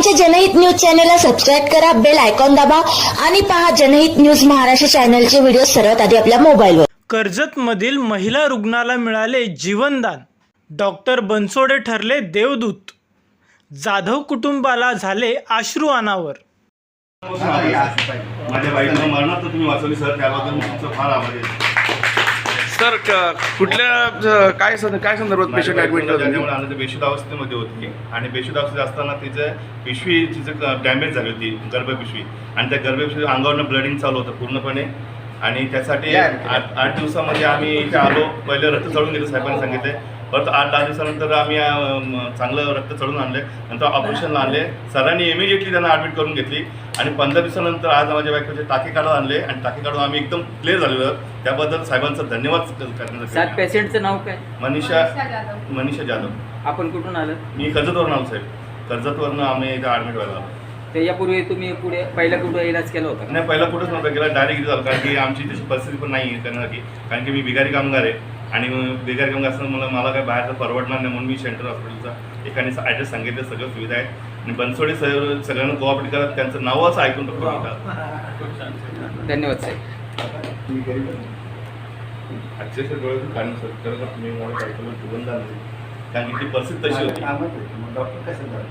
आमच्या जनहित न्यूज चॅनलला सबस्क्राईब करा बेल आयकॉन दाबा आणि पहा जनहित न्यूज महाराष्ट्र चॅनलचे व्हिडिओ सर्वात आधी आपल्या मोबाईलवर. कर्जतमधील महिला रुग्णाला मिळाले जीवनदान. डॉक्टर बनसोडे ठरले देवदूत. जाधव कुटुंबाला झाले अश्रू अनावर. माझ्या बाईचं मरणार तर तुम्ही वाचवली सर. त्याबद्दल मी तुमचं फार आभारी आहे. सर कुठल्या काय काय संदर्भात पेशंट ऍडमिट आलं ते बेशुद्ध अवस्थेमध्ये होती. आणि बेशुद्ध अवस्थेत असताना तिचं पिशवी तिचं डॅमेज झाली होती गर्भपिशवी. आणि त्या गर्भपिशवी अंगावरनं ब्लडिंग चालू होतं पूर्णपणे. आणि त्यासाठी आठ आठ दिवसामध्ये आम्ही इथे आलो. पहिले रक्त चढून गेलं साहेबांनी सांगितले. परत आठ दहा दिवसानंतर आम्ही चांगलं रक्त चढून आणले नंतर ऑपरेशनला आणले सरांनी इमिजिएटली त्यांना ॲडमिट करून घेतली. आणि पंधरा दिवसानंतर आज माझ्या बायकोचे टाके काढून आणले. आणि टाके काढून आम्ही एकदम क्लिअर झालेलो. त्याबद्दल साहेबांचा धन्यवाद करण्यासाठी सात पेशंटचं नाव काय? मनीषा मनीषा जाधव. आपण कुठून आलं? मी कर्जतवरून आलो साहेब. कर्जतवरनं आम्ही इथं ॲडमिट व्हायला आलो. ते यापूर्वी तुम्ही पुढे पहिला कुठं इलाज केला होता? का? नाही पहिला कुठंच नव्हतं गेला डायरेक्ट झालं. कारण की आमची तशी परिस्थिती पण नाही आहे करण्यासाठी. कारण की मी बिगारी कामगार आहे. आणि मग बिगारी कामगार असताना मला मला काय बाहेरचं परवडणार नाही म्हणून मी सेंट्रल हॉस्पिटलचा एकाने ॲड्रेस सांगितलं सगळं सुविधा आहे. आणि बनसोडे सर सगळ्यांना कोऑपरेट करत त्यांचं नावच ऐकून टाकतो मी. धन्यवाद साहेब. अक्षरशः डोळ्यातून काढून सर खरं तर तुम्ही मला केलं जीवनदान दिलं. कारण की ती परिस्थिती तशी होती. डॉक्टर कसं झालं